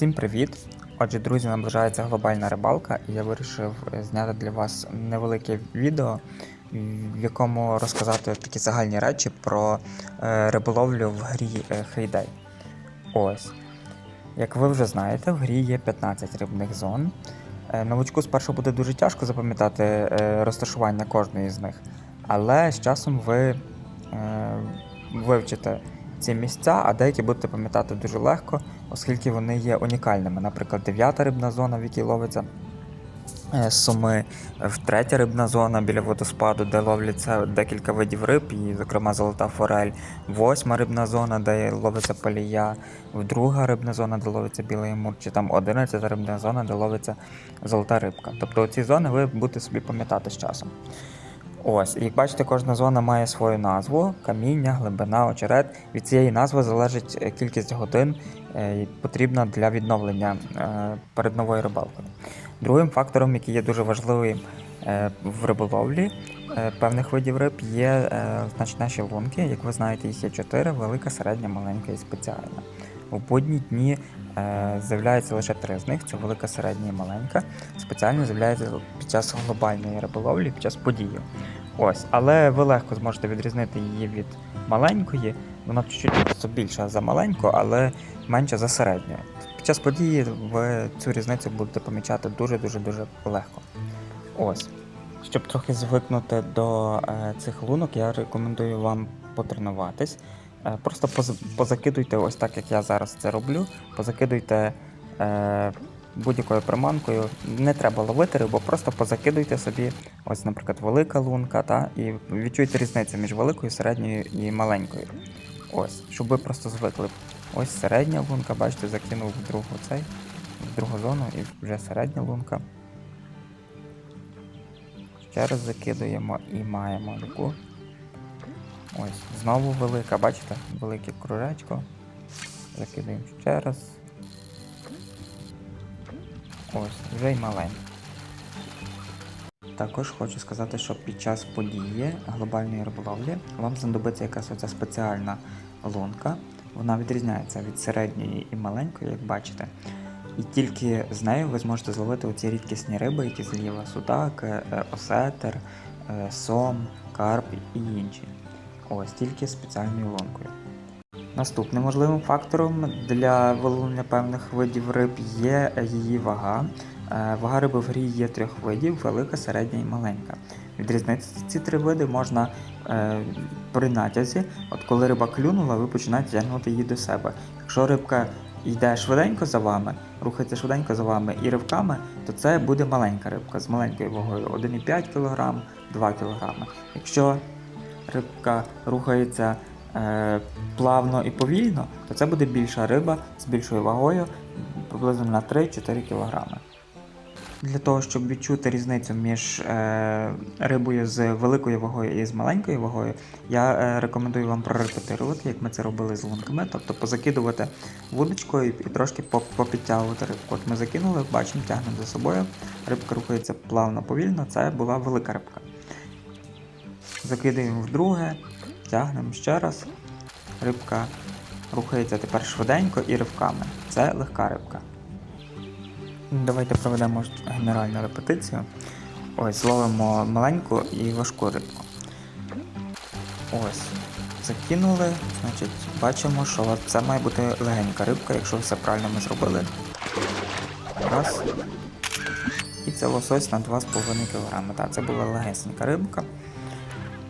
Всім привіт! Отже, друзі, наближається глобальна рибалка, і я вирішив е, зняти для вас невелике відео, в якому розказати такі загальні речі про е, риболовлю в грі е, Heyday. Ось. Як ви вже знаєте, в грі є 15 рибних зон. Е, Новачку спершу буде дуже тяжко запам'ятати е, розташування кожної з них, але з часом ви е, вивчите ці місця, а деякі будете пам'ятати дуже легко, оскільки вони є унікальними. Наприклад, дев'ята рибна зона, в якій ловиться е, суми, в третя рибна зона біля водоспаду, де ловляться декілька видів риб, і, зокрема, золота форель, восьма рибна зона, де ловиться палія, друга рибна зона, де ловиться білий мур, чи там одинадцята рибна зона, де ловиться золота рибка. Тобто ці зони ви будете собі пам'ятати з часом. Ось, як бачите, кожна зона має свою назву: каміння, глибина, очерет. Від цієї назви залежить е, кількість годин, е, потрібна для відновлення е, перед новою рибалкою. Другим фактором, який є дуже важливим в риболовлі певних видів риб, є е, значить, наші лунки. Як ви знаєте, їх є чотири: велика, середня, маленька і спеціальна. У будні дні з'являється лише три з них: це велика, середня і маленька. Спеціально з'являється під час глобальної риболовлі, під час події. Ось, але ви легко зможете відрізнити її від маленької. Вона чуть-чуть більша за маленьку, але менша за середньою. Під час події ви цю різницю будете помічати дуже-дуже дуже легко. Ось. Щоб трохи звикнути до е, цих лунок, я рекомендую вам потренуватись. Е, просто поз- позакидуйте, ось так як я зараз це роблю. Позакидуйте е, будь-якою приманкою. Не треба ловити рибу, просто позакидуйте собі, ось, наприклад, велика лунка, та, і відчуйте різницю між великою, середньою і маленькою. Ось, щоб ви просто звикли. Ось середня лунка, бачите, закинув в другу цей, в другу зону і вже середня лунка. Ще раз закидуємо і маємо таку. Ось, знову велика, бачите? Велике кружечко. Закидаємо ще раз. Ось, вже й маленька. Також хочу сказати, що під час події глобальної риболовлі вам знадобиться якась оця спеціальна лунка. Вона відрізняється від середньої і маленької, як бачите. І тільки з нею ви зможете зловити оці рідкісні риби, які зліва судак, е, е, осетер, е, сом, карп і інші. Ось тільки спеціальною лункою. Наступним важливим фактором для виловлення певних видів риб є її вага. Е, Вага риби в грі є трьох видів: велика, середня і маленька. Відрізнити ці три види можна е, при натязі. От коли риба клюнула, ви починаєте тягнути її до себе. Якщо рибка йде швиденько за вами, рухається швиденько за вами і ривками, то це буде маленька рибка з маленькою вагою 1,5 кг, 2 кг. Якщо рибка рухається плавно і повільно, то це буде більша риба з більшою вагою, приблизно на 3-4 кг. Для того, щоб відчути різницю між е, рибою з великою вагою і з маленькою вагою, я е, рекомендую вам прорепетирувати, як ми це робили з лунками, тобто позакидувати вудочкою і трошки попідтягувати рибку. От ми закинули, бачимо, тягнемо за собою. Рибка рухається плавно, повільно, це була велика рибка. Закидаємо вдруге, тягнемо ще раз. Рибка рухається тепер швиденько і ривками. Це легка рибка. Давайте проведемо генеральну репетицію. Ось, зловимо маленьку і важку рибку. Ось. Закинули, значить, бачимо, що це має бути легенька рибка, якщо все правильно ми зробили. Раз. І це лосось на 2,5 кг. Так, це була легесенька рибка.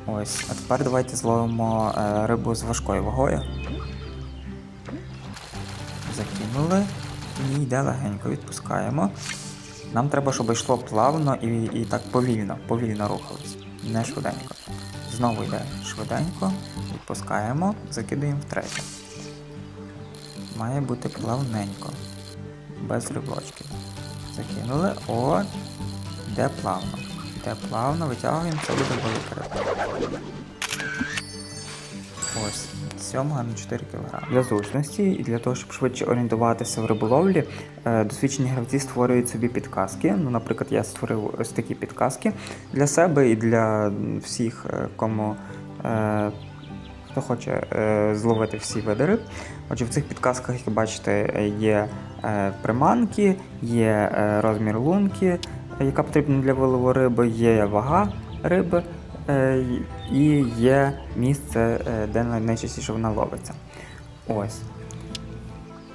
Ось, а тепер давайте зловимо е, рибу з важкою вагою. Закинули і йде легенько, відпускаємо. Нам треба, щоб йшло плавно і, і так повільно, повільно рухалось, не швиденько. Знову йде швиденько, відпускаємо, закидаємо втретє. Має бути плавненько, без риблочків. Закинули, о, йде плавно. Йде плавно, витягуємо, це буде велика. Ось, сьомга на 4 кг. Для зручності і для того, щоб швидше орієнтуватися в риболовлі, е, досвідчені гравці створюють собі підказки. Ну, наприклад, я створив ось такі підказки для себе і для всіх, е, кому е, хто хоче зловити всі види риб. Отже, в цих підказках, як бачите, є приманки, є розмір лунки, яка потрібна для вилову риби, є вага риби е, і є місце, е, де найчастіше вона ловиться. Ось.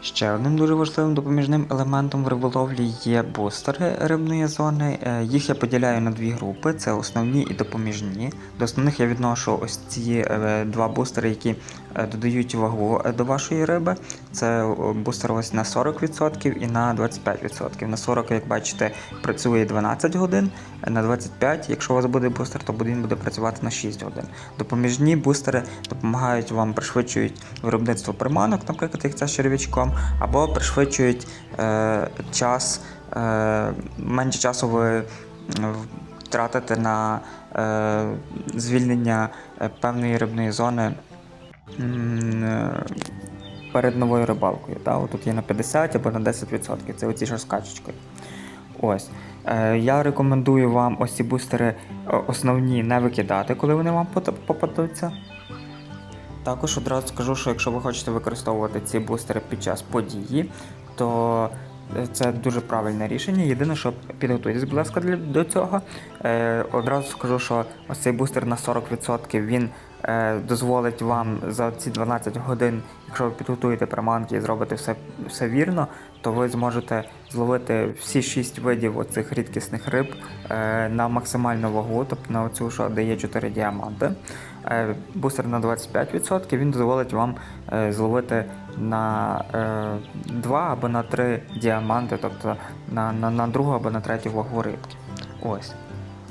Ще одним дуже важливим допоміжним елементом в риболовлі є бустери рибної зони. Е, Їх я поділяю на дві групи: це основні і допоміжні. До основних я відношу ось ці е, два бустери, які е, додають вагу до вашої риби. Це бустер ось на 40% і на 25%. На 40, як бачите, працює 12 годин, на 25, якщо у вас буде бустер, то він буде працювати на 6 годин. Допоміжні бустери допомагають вам пришвидшують виробництво приманок, наприклад, як це з черв'ячком, або пришвидшують е, час, е, менше часу ви втратите на е, звільнення е, певної рибної зони е, перед новою рибалкою. Та? Тут є на 50 або на 10%. Це оці з. Ось. Е, я рекомендую вам ось ці бустери е, основні не викидати, коли вони вам попадуться. Також одразу скажу, що якщо ви хочете використовувати ці бустери під час події, то е, це дуже правильне рішення. Єдине, що підготуйтесь, будь ласка, до цього. Е, одразу скажу, що ось цей бустер на 40% він е, дозволить вам за ці 12 годин, якщо ви підготуєте приманки і зробите все, все вірно, то ви зможете зловити всі 6 видів оцих рідкісних риб е, на максимальну вагу, тобто на оцю, що дає 4 діаманти. Е, бустер на 25%, він дозволить вам е, зловити на е, 2 або на 3 діаманти, тобто на, на, на другу або на третю вагу рибки. Ось.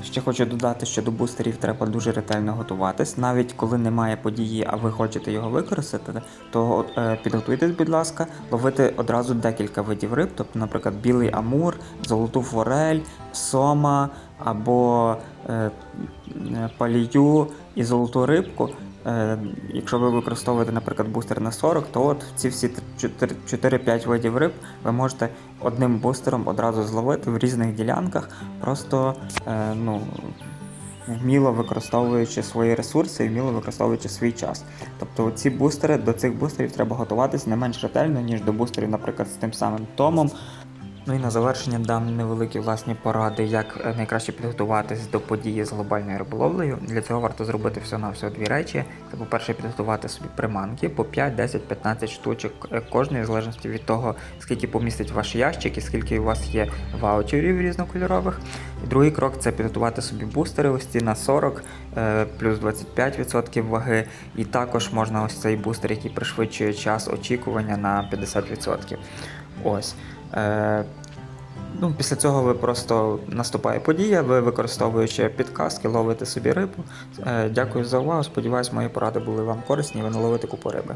Ще хочу додати, що до бустерів треба дуже ретельно готуватись. Навіть коли немає події, а ви хочете його використати, то е, підготуйтесь, будь ласка, ловити одразу декілька видів риб, тобто, наприклад, білий амур, золоту форель, сома або е, е, палію і золоту рибку. Е, Якщо ви використовуєте, наприклад, бустер на 40, то от ці всі 4-5 видів риб ви можете одним бустером одразу зловити в різних ділянках, просто е, ну, вміло використовуючи свої ресурси і вміло використовуючи свій час. Тобто ці бустери, до цих бустерів треба готуватись не менш ретельно, ніж до бустерів, наприклад, з тим самим Томом. Ну і на завершення дам невеликі власні поради, як е, найкраще підготуватись до події з глобальною риболовлею. Для цього варто зробити всього на всього дві речі. Це, по-перше, підготувати собі приманки по 5, 10, 15 штучок е, кожної, в залежності від того, скільки помістить ваш ящик і скільки у вас є ваучерів різнокольорових. І другий крок це підготувати собі бустери ось ці на 40 е, плюс 25% ваги. І також можна ось цей бустер, який пришвидшує час очікування на 50%. Ось. Е, Ну, після цього ви просто наступає подія, ви використовуючи підказки, ловите собі рибу. Е, Дякую за увагу. Сподіваюсь, мої поради були вам корисні ви наловите купу риби.